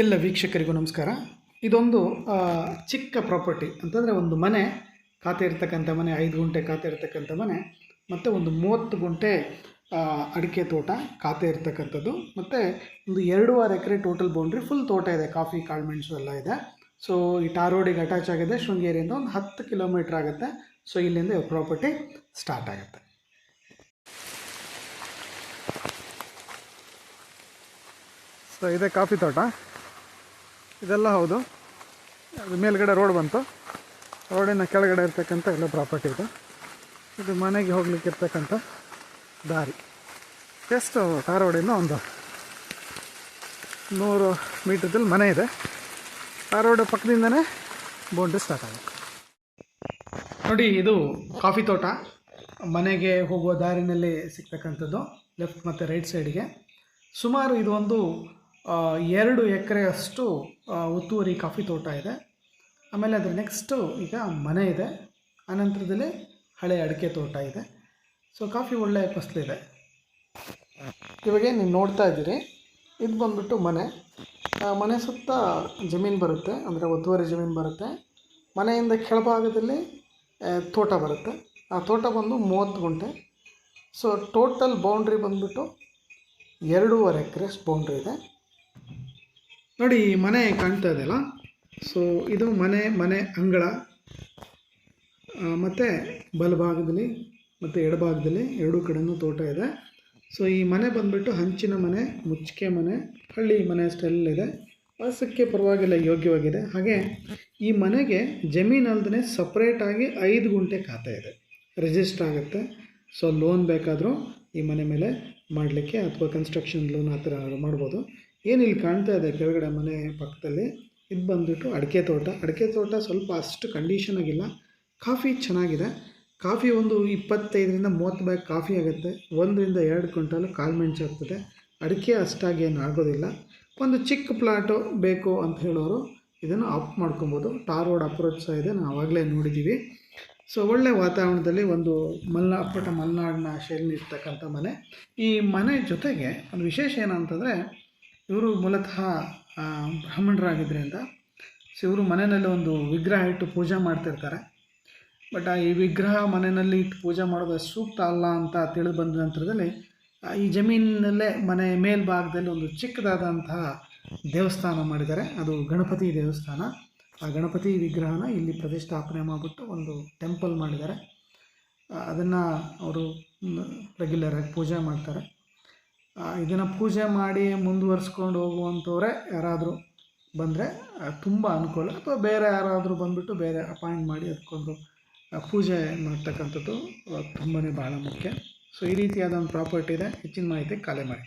ಎಲ್ಲ ವೀಕ್ಷಕರಿಗೂ ನಮಸ್ಕಾರ. ಇದೊಂದು ಚಿಕ್ಕ ಪ್ರಾಪರ್ಟಿ ಅಂತಂದರೆ ಒಂದು ಮನೆ, ಖಾತೆ ಇರ್ತಕ್ಕಂಥ ಮನೆ, ಐದು ಗುಂಟೆ ಖಾತೆ ಇರ್ತಕ್ಕಂಥ ಮನೆ, ಮತ್ತು ಒಂದು ಮೂವತ್ತು ಗುಂಟೆ ಅಡಿಕೆ ತೋಟ ಖಾತೆ ಇರ್ತಕ್ಕಂಥದ್ದು, ಮತ್ತು ಒಂದು ಎರಡೂವರೆ ಎಕರೆ ಟೋಟಲ್ ಬೌಂಡ್ರಿ ಫುಲ್ ತೋಟ ಇದೆ, ಕಾಫಿ ಕಾಳುಮೆಣಸು ಎಲ್ಲ ಇದೆ. ಸೊ ಈ ಟಾರೋಡಿಗೆ ರೋಡಿಗೆ ಅಟ್ಯಾಚ್ ಆಗಿದೆ, ಶೃಂಗೇರಿಯಿಂದ ಒಂದು ಹತ್ತು ಕಿಲೋಮೀಟ್ರ್ ಆಗುತ್ತೆ. ಸೊ ಇಲ್ಲಿಂದ ಪ್ರಾಪರ್ಟಿ ಸ್ಟಾರ್ಟ್ ಆಗುತ್ತೆ. ಸೊ ಇದೆ ಕಾಫಿ ತೋಟ. ಇದೆಲ್ಲ ಹೌದು. ಅದು ಮೇಲ್ಗಡೆ ರೋಡ್ ಬಂತು. ರೋಡಿನ ಕೆಳಗಡೆ ಇರ್ತಕ್ಕಂಥ ಎಲ್ಲ ಪ್ರಾಪರ್ಟಿ ಇದು. ಇದು ಮನೆಗೆ ಹೋಗ್ಲಿಕ್ಕೆ ಇರ್ತಕ್ಕಂಥ ದಾರಿ. ಎಷ್ಟು ಟಾರ್ ಒಂದು ನೂರು ಮೀಟ್ರದಲ್ಲಿ ಮನೆ ಇದೆ. ಟಾರ್ ರೋಡ್ ಪಕ್ಕದಿಂದನೇ ಬೌಂಡ್ರಿ ಸ್ಟಾರ್ಟ್ ಆಗುತ್ತೆ. ನೋಡಿ, ಇದು ಕಾಫಿ ತೋಟ. ಮನೆಗೆ ಹೋಗುವ ದಾರಿನಲ್ಲಿ ಸಿಗ್ತಕ್ಕಂಥದ್ದು ಲೆಫ್ಟ್ ಮತ್ತು ರೈಟ್ ಸೈಡ್ಗೆ ಸುಮಾರು ಇದು ಒಂದು ಎರಡು ಎಕರೆಯಷ್ಟು ಒತ್ತುವರಿ ಕಾಫಿ ತೋಟ ಇದೆ. ಆಮೇಲೆ ಅದರ ನೆಕ್ಸ್ಟು ಈಗ ಮನೆ ಇದೆ. ಆನಂತರದಲ್ಲಿ ಹಳೆ ಅಡಿಕೆ ತೋಟ ಇದೆ. ಸೊ ಕಾಫಿ ಒಳ್ಳೆಯ ಫಸಲಿದೆ. ಇವಾಗ ನೀವು ನೋಡ್ತಾ ಇದ್ದೀರಿ? ಇದು ಬಂದುಬಿಟ್ಟು ಮನೆ. ಮನೆ ಸುತ್ತ ಜಮೀನು ಬರುತ್ತೆ. ಅಂದರೆ ಒತ್ತುವರಿ ಜಮೀನು ಬರುತ್ತೆ. ಮನೆಯಿಂದ ಕೆಳಭಾಗದಲ್ಲಿ ತೋಟ ಬರುತ್ತೆ. ಆ ತೋಟ ಬಂದು ಮೂವತ್ತು ಗುಂಟೆ. ಸೊ ಟೋಟಲ್ ಬೌಂಡ್ರಿ ಬಂದುಬಿಟ್ಟು ಎರಡೂವರೆ ಎಕರೆ ಬೌಂಡ್ರಿ ಇದೆ. ನೋಡಿ, ಈ ಮನೆ ಕಾಣ್ತಾ ಇದೆಯಲ್ಲ ಸೊ ಇದು ಮನೆ ಮನೆ ಅಂಗಳ ಮತ್ತು ಬಲಭಾಗದಲ್ಲಿ ಮತ್ತು ಎಡಭಾಗದಲ್ಲಿ ಎರಡೂ ಕಡೆನೂ ತೋಟ ಇದೆ. ಸೊ ಈ ಮನೆ ಬಂದುಬಿಟ್ಟು ಹಂಚಿನ ಮನೆ, ಮುಚ್ಚಿಕೆ ಮನೆ, ಹಳ್ಳಿ ಮನೆ ಸ್ಟೈಲ್ ಇದೆ. ವಾಸಕ್ಕೆ ಪರವಾಗಿಲ್ಲ, ಯೋಗ್ಯವಾಗಿದೆ. ಹಾಗೆ ಈ ಮನೆಗೆ ಜಮೀನಲ್ದೇ ಸಪ್ರೇಟಾಗಿ ಐದು ಗುಂಟೆ ಖಾತೆ ಇದೆ. ರಿಜಿಸ್ಟರ್ ಆಗುತ್ತೆ. ಸೊ ಲೋನ್ ಬೇಕಾದರೂ ಈ ಮನೆ ಮೇಲೆ ಮಾಡಲಿಕ್ಕೆ ಅಥವಾ ಕನ್ಸ್ಟ್ರಕ್ಷನ್ ಲೋನ್ ಆ ಥರ ಮಾಡ್ಬೋದು. ಏನು ಇಲ್ಲಿ ಕಾಣ್ತಾ ಇದೆ ಕೆಳಗಡೆ ಮನೆ ಪಕ್ಕದಲ್ಲಿ, ಇದು ಬಂದುಬಿಟ್ಟು ಅಡಿಕೆ ತೋಟ. ಅಡಿಕೆ ತೋಟ ಸ್ವಲ್ಪ ಅಷ್ಟು ಕಂಡೀಷನ್ ಆಗಿಲ್ಲ. ಕಾಫಿ ಚೆನ್ನಾಗಿದೆ. ಕಾಫಿ ಒಂದು ಇಪ್ಪತ್ತೈದರಿಂದ ಮೂವತ್ತು ಬ್ಯಾಗ್ ಕಾಫಿ ಆಗುತ್ತೆ. ಒಂದರಿಂದ ಎರಡು ಕ್ವಿಂಟಲ್ ಕಾಳು ಮೆಣಸಾಗ್ತದೆ ಅಡಿಕೆ ಅಷ್ಟಾಗಿ ಏನು ಆಗೋದಿಲ್ಲ. ಒಂದು ಚಿಕ್ಕ ಪ್ಲಾಟು ಬೇಕು ಅಂತ ಹೇಳೋರು ಇದನ್ನು ಆಫ್ ಮಾಡ್ಕೊಬೋದು. ಟಾರ್ ರೋಡ್ ಅಪ್ರೋಚ್ ಸಹ ಇದೆ. ನಾವು ಆವಾಗಲೇ ನೋಡಿದ್ದೀವಿ. ಸೊ, ಒಳ್ಳೆ ವಾತಾವರಣದಲ್ಲಿ ಒಂದು ಮಲ್ನಾ ಅಪ್ಪಟ ಮಲೆನಾಡಿನ ಶೈಲಿ ಇರ್ತಕ್ಕಂಥ ಮನೆ. ಈ ಮನೆ ಜೊತೆಗೆ ಒಂದು ವಿಶೇಷ ಏನಂತಂದರೆ ಇವರು ಮೂಲತಃ ಬ್ರಾಹ್ಮಣರಾಗಿದ್ದರಿಂದ ಸೊ ಇವರು ಮನೆಯಲ್ಲಿ ಒಂದು ವಿಗ್ರಹ ಇಟ್ಟು ಪೂಜೆ ಮಾಡ್ತಿರ್ತಾರೆ. ಬಟ್ ಆ ಈ ವಿಗ್ರಹ ಮನೆಯಲ್ಲಿ ಇಟ್ಟು ಪೂಜೆ ಮಾಡೋದು ಸೂಕ್ತ ಅಲ್ಲ ಅಂತ ತಿಳಿದು ಬಂದ ನಂತರದಲ್ಲಿ ಈ ಜಮೀನಿನಲ್ಲೇ ಮನೆ ಮೇಲ್ಭಾಗದಲ್ಲಿ ಒಂದು ಚಿಕ್ಕದಾದಂತಹ ದೇವಸ್ಥಾನ ಮಾಡಿದ್ದಾರೆ. ಅದು ಗಣಪತಿ ದೇವಸ್ಥಾನ. ಆ ಗಣಪತಿ ವಿಗ್ರಹನ ಇಲ್ಲಿ ಪ್ರತಿಷ್ಠಾಪನೆ ಮಾಡಿಬಿಟ್ಟು ಒಂದು ಟೆಂಪಲ್ ಮಾಡಿದ್ದಾರೆ. ಅದನ್ನು ಅವರು ರೆಗ್ಯುಲರಾಗಿ ಪೂಜೆ ಮಾಡ್ತಾರೆ. ಇದನ್ನು ಪೂಜೆ ಮಾಡಿ ಮುಂದುವರ್ಸ್ಕೊಂಡು ಹೋಗುವಂಥವ್ರೆ ಯಾರಾದರೂ ಬಂದರೆ ತುಂಬ ಅನುಕೂಲ. ಅಥವಾ ಬೇರೆ ಯಾರಾದರೂ ಬಂದುಬಿಟ್ಟು ಬೇರೆ ಅಪಾಯಿಂಟ್ ಮಾಡಿ ಅದಕ್ಕೊಂದು ಪೂಜೆ ಮಾಡ್ತಕ್ಕಂಥದ್ದು ತುಂಬಾ ಭಾಳ ಮುಖ್ಯ. ಸೊ ಈ ರೀತಿಯಾದ ಒಂದು ಪ್ರಾಪರ್ಟಿ ಇದೆ. ಹೆಚ್ಚಿನ ಮಾಹಿತಿ ಕಾಲೆ ಮಾಡಿ.